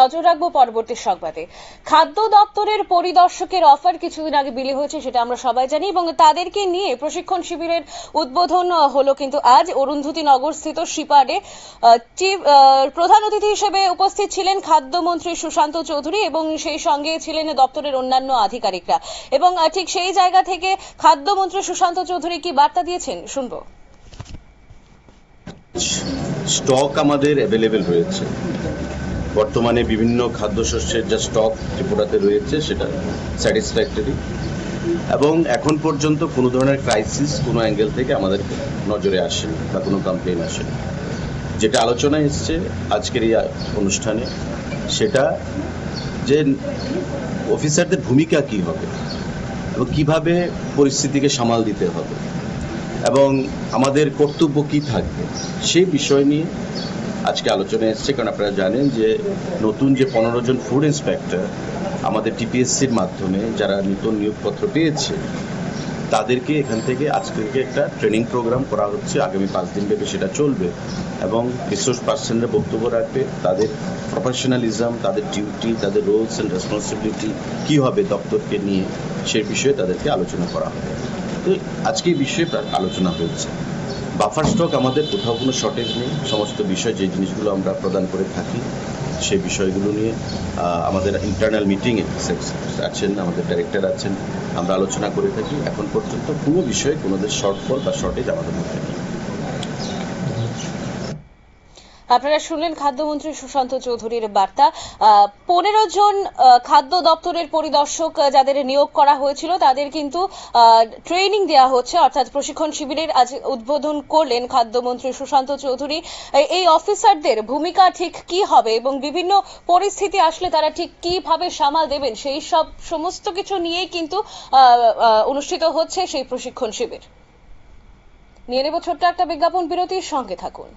নজর রাখব পরবর্তী সংবাদে। খাদ্য দপ্তরের পরিদর্শকের অফার কিছুদিন আগে বিলি হয়েছে, সেটা আমরা সবাই জানি, এবং তাদেরকে নিয়ে প্রশিক্ষণ শিবিরের উদ্বোধন হলো কিন্তু আজ অরুন্ধতী নগর স্থিত চিফ প্রধান অতিথি হিসেবে উপস্থিত ছিলেন খাদ্যমন্ত্রী সুশান্ত চৌধুরী এবং সেই সঙ্গে ছিলেন দপ্তরের অন্যান্য আধিকারিকরা। এবং ঠিক সেই জায়গা থেকে খাদ্যমন্ত্রী সুশান্ত চৌধুরী কি বার্তা দিয়েছেন? শুনব। স্টক আমাদের অ্যাভেলেবেল রয়েছে বর্তমানে বিভিন্ন খাদ্যশস্যের যা স্টক ত্রিপুরাতে রয়েছে, সেটা স্যাটিসফ্যাক্টরি এবং এখন পর্যন্ত কোনো ধরনের ক্রাইসিস কোনো অ্যাঙ্গেল থেকে আমাদের নজরে আসেনি বা কোনো কমপ্লেন আসেনি। যেটা আলোচনায় এসছে আজকের এই অনুষ্ঠানে, সেটা যে অফিসারদের ভূমিকা কি হবে এবং কীভাবে পরিস্থিতিকে সামাল দিতে হবে এবং আমাদের কর্তব্য কি থাকবে, সেই বিষয় নিয়ে আজকে আলোচনা এসছে, কারণ আপনারা জানেন যে নতুন যে পনেরো জন ফুড ইন্সপেক্টর আমাদের টিপিএসসির মাধ্যমে যারা নতুন নিয়োগপত্র পেয়েছে, তাদেরকে এখান থেকে আজকে থেকে একটা ট্রেনিং প্রোগ্রাম করা হচ্ছে। আগামী পাঁচ দিন ব্যাপী সেটা চলবে এবং রিসোর্স পার্সনরা বক্তব্য রাখবে, তাদের প্রফেশনালিজম তাদের ডিউটি তাদের রোলস অ্যান্ড রেসপন্সিবিলিটি কী হবে দপ্তরকে নিয়ে সে বিষয়ে তাদেরকে আলোচনা করা হবে। তো আজকে এই বিষয়ে আলোচনা হয়েছে। বাফার স্টক আমাদের কোথাও কোনো শর্টেজ নেই। সমস্ত বিষয় যে জিনিসগুলো আমরা প্রদান করে থাকি সে বিষয়গুলো নিয়ে আমাদের ইন্টারনাল মিটিংয়ে আছেন, আমাদের ডাইরেক্টর আছেন। আমরা আলোচনা করে থাকি। এখন পর্যন্ত কোনো বিষয়ে কোনোদের শর্টফল বা শর্টেজ আমাদের মধ্যে নেই। আপনারা শুনলেন খাদ্যমন্ত্রী সুশান্ত চৌধুরীর বার্তা। পনেরো জন খাদ্য দপ্তরের পরিদর্শক যাদের নিয়োগ করা হয়েছিল, তাদের কিন্তু ট্রেনিং দেওয়া হচ্ছে, অর্থাৎ প্রশিক্ষণ শিবিরের আজ উদ্বোধন করলেন খাদ্যমন্ত্রী সুশান্ত চৌধুরী। এই- অফিসারদের ভূমিকা ঠিক কি হবে এবং বিভিন্ন পরিস্থিতি আসলে তারা ঠিক কীভাবে সামাল দেবেন, সেই সব সমস্ত কিছু নিয়েই কিন্তু অনুষ্ঠিত হচ্ছে সেই প্রশিক্ষণ শিবির। নিয়ে নেব ছোট্ট একটা বিজ্ঞাপন, বিরতির সঙ্গে থাকুন।